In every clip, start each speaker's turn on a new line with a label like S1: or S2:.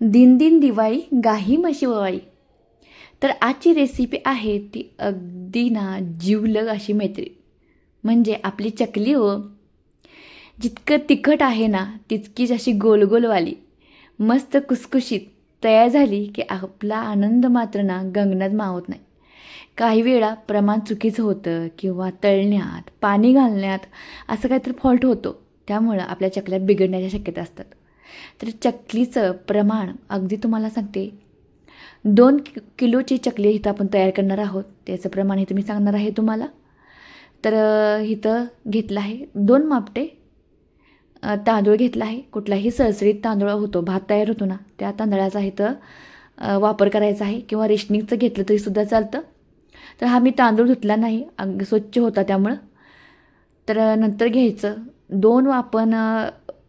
S1: दिन दिन दिवाळी गाही म्हशी ववाळी तर आजची रेसिपी आहे ती अगदी ना जीवलग अशी मैत्री. म्हणजे आपली चकली हो. जितकं तिखट आहे ना तितकीच अशी गोलगोलवाली. मस्त कुसकुशीत तयार झाली की आपला आनंद मात्र ना गंगनात मावत नाही. काही वेळा प्रमाण चुकीचं होतं किंवा तळण्यात पाणी घालण्यात असं काहीतरी फॉल्ट होतो. त्यामुळं आपल्या चकल्यात बिघडण्याच्या शक्यता असतात. तर चकलीचं प्रमाण अगदी तुम्हाला सांगते. दोन कि किलोची चकली इथं आपण तयार करणार आहोत. त्याचं प्रमाण इथं मी सांगणार आहे तुम्हाला. तर इथं घेतलं आहे दोन मापटे. तांदूळ घेतला आहे. कुठलाही सळसळीत तांदूळ होतो भात तयार होतो ना त्या तांदळाचा इथं वापर करायचा आहे किंवा रेशनिंगचं घेतलं तरीसुद्धा चालतं. तर हा मी तांदूळ धुतला नाही अग स्वच्छ होता त्यामुळं. तर नंतर घ्यायचं दोन आपण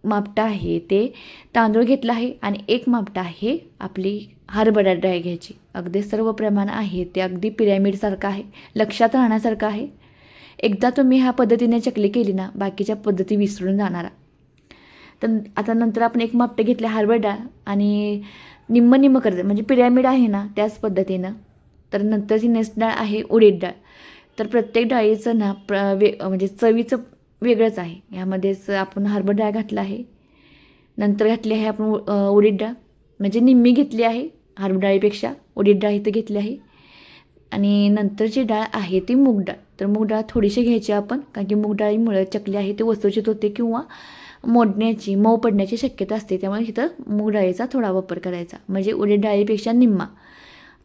S1: मापटं आहे ते तांदूळ घेतलं आहे आणि एक मापटं आहे आपली हरभरा डाळ घ्यायची. अगदी सर्व प्रमाण आहे ते अगदी पिरॅमिडसारखं आहे लक्षात राहण्यासारखं आहे. एकदा तुम्ही ह्या पद्धतीने चकली केली ना बाकीच्या पद्धती विसरून जाणारा. तर आता नंतर आपण एक मापटं घेतले हरभरा डाळ आणि निम्म निम्म करायचं म्हणजे पिरॅमिड आहे ना त्याच पद्धतीनं. तर नंतरची नेक्स्ट डाळ आहे उडीद डाळ. तर प्रत्येक डाळीचं ना प्र वे म्हणजे चवीचं वेगळंच आहे. ह्यामध्येच आपण हर्बर डाळ घातला आहे. नंतर घातली आहे आपण उ- उडीद डाळ. म्हणजे निम्मी घेतली आहे हरभरा डाळीपेक्षा उडीद डाळ इथं घेतली आहे. आणि नंतरची डाळ आहे ती मूग डाळ. तर मूग डाळ थोडीशी घ्यायची आपण कारण की मूग डाळीमुळे चकली आहे ती वस्तूचित होते किंवा मोडण्याची मऊ पडण्याची शक्यता असते. त्यामुळे इथं मूग डाळीचा थोडा वापर करायचा. म्हणजे उडीद डाळीपेक्षा निम्मा.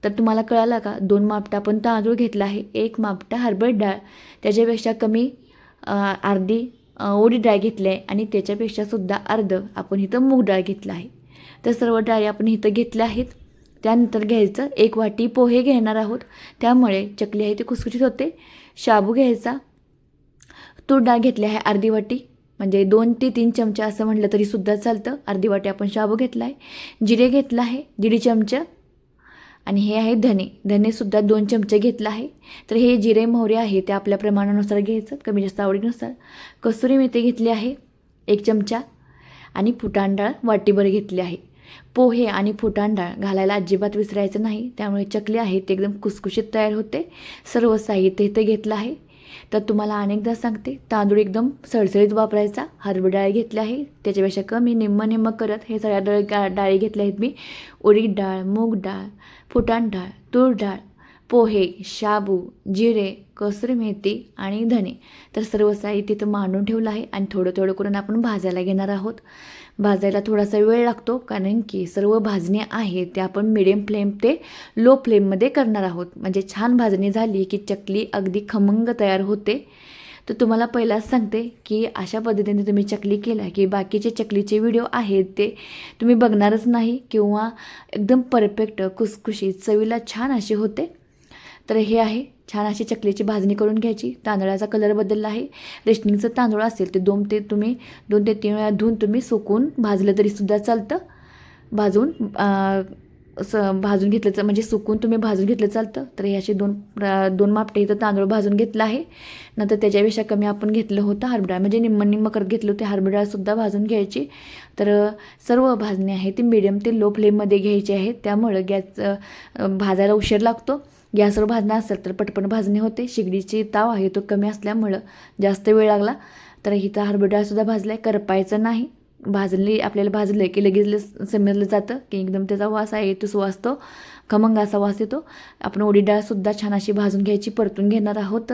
S1: तर तुम्हाला कळालं का दोन मापटा आपण तांदूळ घेतला आहे. एक मापटा हरभरा डाळ. त्याच्यापेक्षा कमी अर्धी ओडी डाळ घेतली आहे आणि त्याच्यापेक्षासुद्धा अर्ध आपण इथं मूग डाळ घेतला आहे. तर सर्व डाळी आपण इथं घेतल्या आहेत. त्यानंतर घ्यायचं एक वाटी पोहे घेणार आहोत. त्यामुळे चकली आहे ती खुसखुशीत होते. शाबू घ्यायचा. तूर डाळ घेतली आहे अर्धी वाटी. म्हणजे दोन ते तीन चमचे असं म्हटलं तरी सुद्धा चालतं. अर्धी वाटी आपण शाबू घेतला आहे. जिरे घेतला आहे. दीड चमचा आणि हे आहे धने. धनेसुद्धा दोन चमचे घेतलं आहे. तर हे जिरे मोहरे आहे ते आपल्या प्रमाणानुसार घ्यायचं कमी जास्त आवडीनुसार. कसुरी मेथी घेतली आहे एक चमचा. आणि फुटांडाळ वाटीभर घेतली आहे. पोहे आणि फुटांडाळ घालायला अजिबात विसरायचं नाही. त्यामुळे चकली आहे ते एकदम कुसकुशीत तयार होते. सर्व साहित्य इथे घेतलं आहे. तर तुम्हाला अनेकदा सांगते तांदूळ एकदम सळसळीत वापरायचा हरभर डाळ घेतली आहे त्याच्यापेक्षा कमी निम्म निम्म करत हे सगळ्या डाळ डाळी घेतल्या आहेत मी. उडीद डाळ मूग डाळ फुटाण डाळ तूर डाळ पोहे शाबू जिरे कसरी मेथी आणि धने. तर सर्व साहित्य इथं मांडून ठेवलं आहे आणि थोडं थोडं करून आपण भाजायला घेणार आहोत. भाजायला थोडासा वेळ लागतो कारण की सर्व भाजणी आहे ते आपण मिडियम फ्लेम ते लो फ्लेममध्ये करणार आहोत. म्हणजे छान भाजणी झाली की चकली अगदी खमंग तयार होते. तर तुम्हाला पहिलाच सांगते की अशा पद्धतीने तुम्ही चकली केला की बाकीचे चकलीचे व्हिडिओ आहेत ते तुम्ही बघणारच नाही किंवा एकदम परफेक्ट कुसकुशीत चवीला छान असे होते. तर हे आहे. छान अशी चकलीची भाजणी करून घ्यायची. तांदळाचा कलर बदलला आहे. रेशनिंगचं तांदूळ असेल ते दोन ते तुम्ही दोन ते तीन वेळा धुवून तुम्ही सुकून भाजलं तरीसुद्धा चालतं. भाजून स भाजून घेतलं म्हणजे सुकून तुम्ही भाजून घेतलं चालतं. तर हे असे दोन दोन मापटे इथं तांदूळ भाजून घेतला आहे. नंतर त्याच्यापेक्षा कमी आपण घेतलं होतं हरभरा. म्हणजे निम्म निम्म करत घेतलं होते. हरभरासुद्धा भाजून घ्यायची. तर सर्व भाजणी आहे ती मिडियम ते लो फ्लेममध्ये घ्यायची आहे. त्यामुळं गॅस भाजायला उशीर लागतो. गॅसवर भाजणं असेल तर पटपट भाजणी होते. शिगडीची ताव आहे तो कमी असल्यामुळं जास्त वेळ लागला. तर इथं हरभर डाळसुद्धा भाजला आहे करपायचं नाही. भाजली आपल्याला भाजलं की लगेच ल- समजलं जातं की एकदम त्याचा वास आहे तो सुवास खमंग असा वास येतो. आपण उडी डाळसुद्धा छान अशी भाजून घ्यायची परतून घेणार आहोत.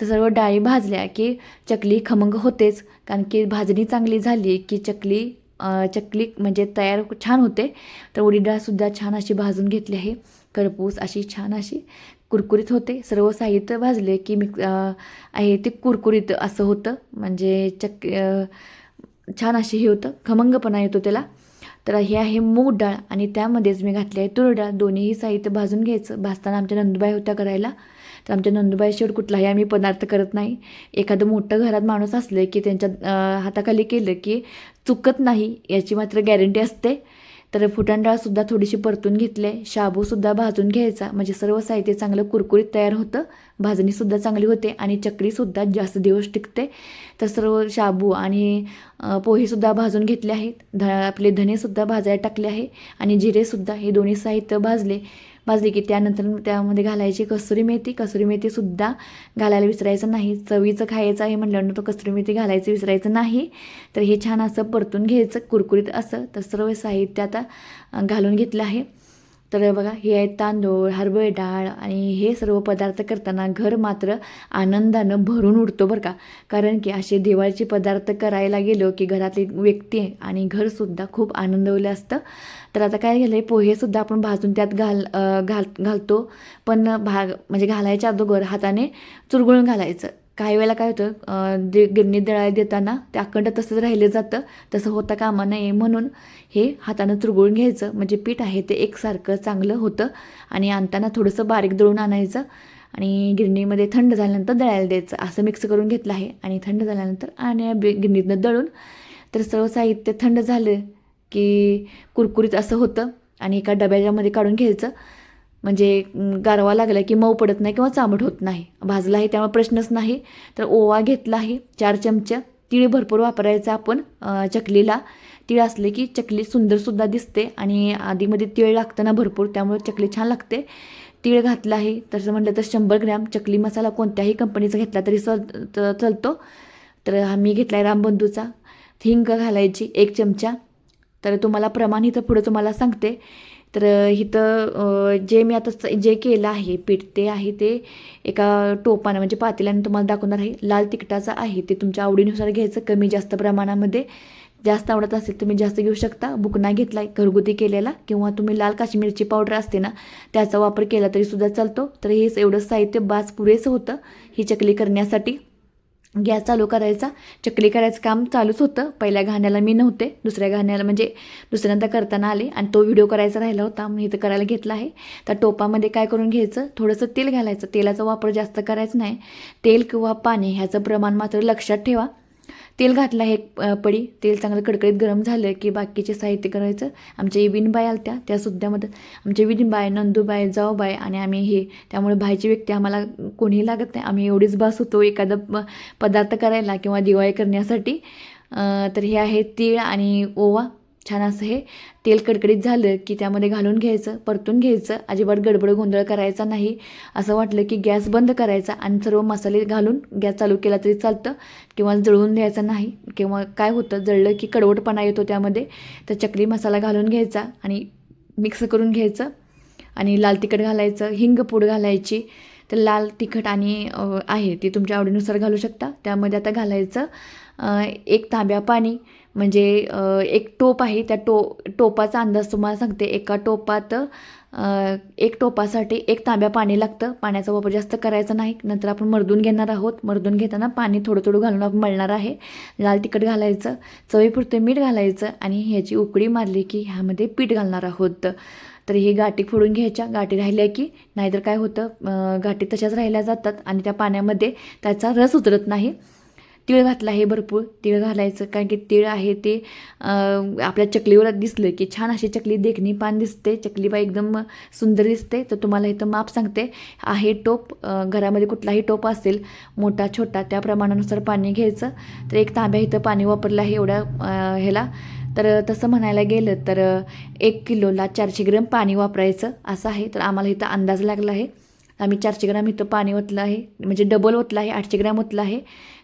S1: तर सर्व डाळी भाजल्या की चकली खमंग होतेच. कारण की भाजणी चांगली झाली की चकली चकली म्हणजे तयार छान होते. तर उडी डाळसुद्धा छान अशी भाजून घेतली आहे. खरपूस अशी छान अशी कुरकुरीत होते. सर्व साहित्य भाजले की मिक्स आहे ते कुरकुरीत असं होतं. म्हणजे चक छान असे हे होतं. खमंगपणा येतो त्याला. तर हे आहे मूग डाळ आणि त्यामध्येच मी घातली आहे तूर डाळ दोन्हीही साहित्य भाजून घ्यायचं. भाजताना आमच्या नंदुबाई होत्या करायला. तर आमच्या नंदुबाई कुठलाही आम्ही पदार्थ करत नाही. एखादं मोठं घरात माणूस असलं की त्यांच्या हाताखाली केलं की चुकत नाही याची मात्र गॅरंटी असते. तर फुटाण डाळसुद्धा थोडीशी परतून घेतले शाबूसुद्धा भाजून घ्यायचा. म्हणजे सर्व साहित्य चांगलं कुरकुरीत तयार होतं. भाजणीसुद्धा चांगली होते आणि चकलीसुद्धा जास्त दिवस टिकते. तर सर्व शाबू आणि पोहेसुद्धा भाजून घेतले आहेत. ध आपले धनेसुद्धा भाजायला टाकले आहे. आणि जिरेसुद्धा हे दोन्ही साहित्य भाजले. भाजली की त्यानंतर त्यामध्ये घालायची कसुरी मेथी. कसुरी मेथीसुद्धा घालायला विसरायचं नाही. चवीचं खायचं आहे म्हटल्यानंतर तो कसुरी मेथी घालायचं विसरायचं नाही. तर हे छान असं परतून घ्यायचं. कुरकुरीत असं. तर सर्व साहित्य आता घालून घेतलं आहे. तर बघा हे आहेत तांदूळ हरभरे डाळ आणि हे सर्व पदार्थ करताना घर मात्र आनंदानं भरून उठतो बरं का. कारण की असे दिवाळीचे पदार्थ करायला गेलो की घरातली व्यक्ती आणि घरसुद्धा खूप आनंदवलं असतं. तर आता काय झालं आहे पोहेसुद्धा आपण भाजून त्यात घाल घाल घालतो. पण भाग म्हणजे घालायच्या अगोदर हाताने चुरगुळून घालायचं. काही वेळेला काय होतं जे गिरणी दळायला देताना ते अखंड तसंच राहिलं जातं तसं होता कामा नये म्हणून हे हातानं चुरगळून घ्यायचं. म्हणजे पीठ आहे ते एकसारखं चांगलं होतं आणि आणताना थोडंसं बारीक दळून आणायचं आणि गिरणीमध्ये थंड झाल्यानंतर दळायला द्यायचं. असं मिक्स करून घेतलं आहे आणि थंड झाल्यानंतर आणि गिरणीतनं दळून तर सर्व साहित्य थंड झालं की कुरकुरीत असं होतं आणि एका डब्याच्यामध्ये काढून घ्यायचं. म्हणजे गारवा लागला की मऊ पडत नाही किंवा चामट होत नाही. भाजला आहे त्यामुळे प्रश्नच नाही. तर ओवा घेतला आहे चार चमचे. तिळ भरपूर वापरायचं आपण चकलीला. तिळ असले की चकली सुंदरसुद्धा दिसते आणि आधीमध्ये तीळ लागतं ना भरपूर त्यामुळे चकली छान लागते. तीळ घातलं आहे तसं म्हटलं तर शंभर ग्रॅम. चकली मसाला कोणत्याही कंपनीचा घेतला तरी चल चलतो चालतो. तर आम्ही घेतला आहे रामबंधूचा. हिंग घालायची एक चमचा. तर तुम्हाला प्रमाण इथं पुढं तुम्हाला सांगते. तर इथं जे मी आता स- जे केलं आहे पीठ ते आहे ते एका टोपानं म्हणजे पातेल्यानं तुम्हाला दाखवणार आहे. लाल तिखटाचं आहे ते तुमच्या आवडीनुसार घ्यायचं. कमी जास्त प्रमाणामध्ये. जास्त आवडत असेल तुम्ही जास्त घेऊ शकता. बुकना घेतला आहे घरगुती केलेला. किंवा तुम्ही लाल काश्मीरची पावडर असते ना त्याचा वापर केला तरी सुद्धा चालतो. तर हेच एवढं साहित्य बास पुरेसं होतं. ही चकली करण्यासाठी. गॅस चालू करायचा चकली करायचं काम चालूच होतं. पहिल्या घाण्याला मी नव्हते दुसऱ्या घाण्याला म्हणजे दुसऱ्यांदा करताना आले आणि तो व्हिडिओ करायचा राहिला होता मी इथं करायला घेतला आहे. तर टोपामध्ये काय करून घ्यायचं थोडंसं तेल घालायचं. तेलाचा वापर जास्त करायचा नाही. तेल किंवा पाणी ह्याचं प्रमाण मात्र लक्षात ठेवा. तेल घातलं आहे एक पडी. तेल चांगलं कडकडीत गरम झालं की बाकीचे साहित्य करायचं. आमच्या विनबाई आलत्या त्यासुद्धा मदत. आमच्या विनबाई नंदूबाई जाऊबाई आणि आम्ही हे. त्यामुळे बाहेरची व्यक्ती आम्हाला कोणीही लागत नाही. आम्ही एवढीच बास होतो एखादा प- पदार्थ करायला किंवा दिवाळी करण्यासाठी. तर हे आहे तीळ आणि ओवा. छान असं हे तेल कडकडीत झालं की त्यामध्ये घालून घ्यायचं परतून घ्यायचं अजिबात गडबड गोंधळ करायचा नाही. असं वाटलं की गॅस बंद करायचा आणि सर्व मसाले घालून गॅस चालू केला तरी चालतं किंवा जळून द्यायचं नाही किंवा काय होतं जळलं की कडवटपणा येतो त्यामध्ये तर चकली मसाला घालून घ्यायचा आणि मिक्स करून घ्यायचं आणि लाल तिखट घालायचं हिंग पूड घालायची. तर लाल तिखट आणि आहे ती तुमच्या आवडीनुसार घालू शकता. त्यामध्ये आता घालायचं एक तांब्या पाणी म्हणजे एक टोप आहे त्या टो टोपाचा अंदाज तुम्हाला सांगते. एका टोपात एक टोपासाठी एक तांब्या पाणी लागतं. पाण्याचा वापर जास्त करायचा नाही. नंतर आपण मर्दून घेणार आहोत. मर्दून घेताना पाणी थोडं थोडं घालून आपण मळणार आहे. लाल तिखट घालायचं. चवीपुरतं मीठ घालायचं. आणि ह्याची उकळी मारली की ह्यामध्ये पीठ घालणार आहोत. तर ही गाठी फोडून घ्यायच्या. गाठी राहिल्या की नाहीतर काय होतं? गाठी तशाच राहिल्या जातात आणि त्या पाण्यामध्ये त्याचा रस उतरत नाही. तीळ घातला आहे भरपूर तीळ घालायचं. कारण की तीळ आहे ते आपल्या चकलीवर दिसलं की छान अशी चकली देखणी पान दिसते. चकली बा एकदम सुंदर दिसते. तर तुम्हाला इथं माप सांगते. आहे टोप घरामध्ये कुठलाही टोप असेल मोठा छोटा त्या प्रमाणानुसार पाणी घ्यायचं. तर एक तांब्या इथं पाणी वापरलं आहे एवढ्या ह्याला. तर तसं म्हणायला गेलं तर एक किलोला चारशे ग्रॅम पाणी वापरायचं असं आहे. तर आम्हाला इथं अंदाज लागला आहे. आम्ही चारशे ग्रॅम इथं पाणी ओतलं आहे. म्हणजे डबल ओतलं आहे आठशे ग्रॅम ओतलं आहे.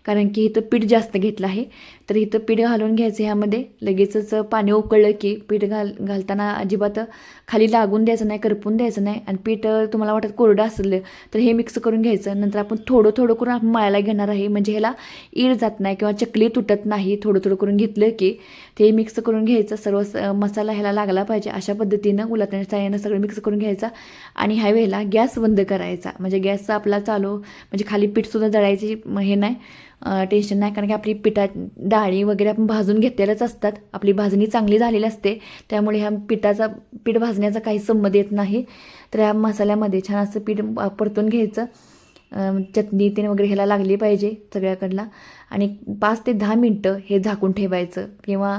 S1: कारण की इथं पीठ जास्त घेतलं आहे. तर इथं पीठ घालून घ्यायचं ह्यामध्ये. लगेचच पाणी उकळलं की पीठ घाल घालताना अजिबात खाली लागून द्यायचं नाही करपून द्यायचं नाही आणि पीठ तुम्हाला वाटत कोरडं असलं तर हे मिक्स करून घ्यायचं. नंतर आपण थोडं थोडं करून आपण मळायला घेणार आहे. म्हणजे ह्याला ईड जात नाही किंवा चकली तुटत नाही. थोडं थोडं करून घेतलं की ते मिक्स करून घ्यायचं. सर्व स- मसाला ह्याला लागला पाहिजे. अशा पद्धतीनं उलटण्याच्या साह्यानं सगळं मिक्स करून घ्यायचा आणि ह्या वेळेला गॅस बंद करायचा. म्हणजे गॅसचा आपला चालू म्हणजे खाली पीठसुद्धा जळायची हे नाही टेन्शन नाही. कारण की आपली पिठा डाळी वगैरे आपण भाजून घेतलेल्याच असतात. आपली भाजणी चांगली झालेली असते. त्यामुळे ह्या पिठाचा पीठ भाज भाजण्याचा काही संबंध येत नाही. तर या मसाल्यामध्ये छान असं पीठ परतून घ्यायचं. चटणी तीन वगैरे ह्याला लागली पाहिजे सगळ्याकडला. आणि पाच ते दहा मिनटं हे झाकून ठेवायचं किंवा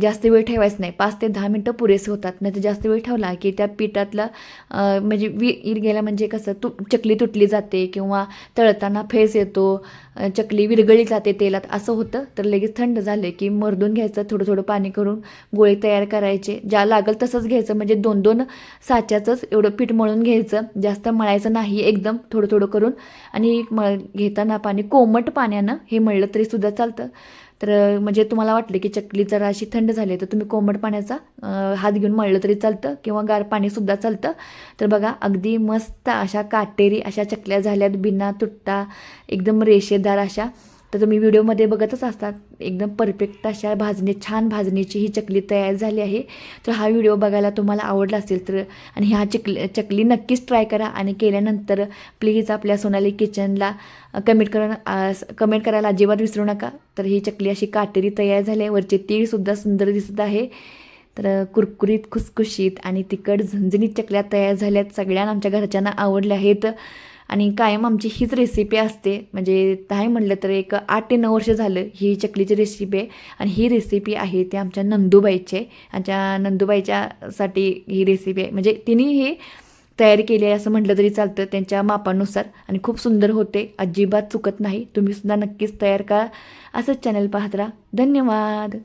S1: जास्त वेळ ठेवायचं नाही. पाच ते दहा मिनटं पुरेसे होतात. नाही तर जास्त वेळ ठेवला की त्या पिठातला म्हणजे म्हणजे वीर गेला म्हणजे कसं तु चकली तुटली जाते किंवा तळताना फेस येतो. चकली विरघळली जाते तेलात. असं होतं. तर लगेच थंड झालं की मर्दून घ्यायचं थोडं थोडं पाणी करून गोळे तयार करायचे. ज्या लागल तसंच घ्यायचं. म्हणजे दोन दोन साच्याचंच एवढं पीठ मळून घ्यायचं. जास्त मळायचं नाही. एकदम थोडं थोडं करून. आणि मळ घेताना पाणी कोमट पाण्यानं हे मळलं तरी सुद्धा चालतं. तर म्हणजे तुम्हाला वाटलं की चकली जरा अशी थंड झाली तर तुम्ही कोमट पाण्याचा हात घेऊन मळलं तरी चालतं किंवा गार पाणीसुद्धा चालतं. तर बघा अगदी मस्त अशा काटेरी अशा चकल्या झाल्यात. बिना तुटता एकदम रेषेदार अशा. तर तुम्ही व्हिडिओमध्ये बघतच असतात. एकदम परफेक्ट अशा भाजणी छान भाजणीची ही चकली तयार झाली आहे. तर हा व्हिडिओ बघायला तुम्हाला आवडला असेल तर आणि ह्या चकली चकली नक्कीच ट्राय करा. आणि केल्यानंतर प्लीज आपल्या सोनाली किचनला कमेंट करून कमेंट करायला अजिबात विसरू नका. तर ही चकली अशी काटेरी तयार झाली आहे. वरचे तीळसुद्धा सुंदर दिसत आहे. तर कुरकुरीत खुसखुशीत आणि तिखट झणझणीत चकल्या तयार झाल्यात सगळ्यांना आमच्या घरच्यांना आवडल्या आहेत. आणि कायम आमची हीच रेसिपी असते. म्हणजे काय म्हणलं तर एक आठ ते नऊ वर्ष झालं ही चकलीची रेसिपी आहे आणि ही रेसिपी आहे ती आमच्या नंदूबाईची. आमच्या नंदूबाईच्यासाठी ही रेसिपी आहे. म्हणजे तिने ही तयारी केली आहे असं म्हटलं तरी चालतं त्यांच्या मापानुसार. आणि खूप सुंदर होते. अजिबात चुकत नाही. तुम्ही सुद्धा नक्कीच तयार करा. असंच चॅनल पाहत राहा. धन्यवाद.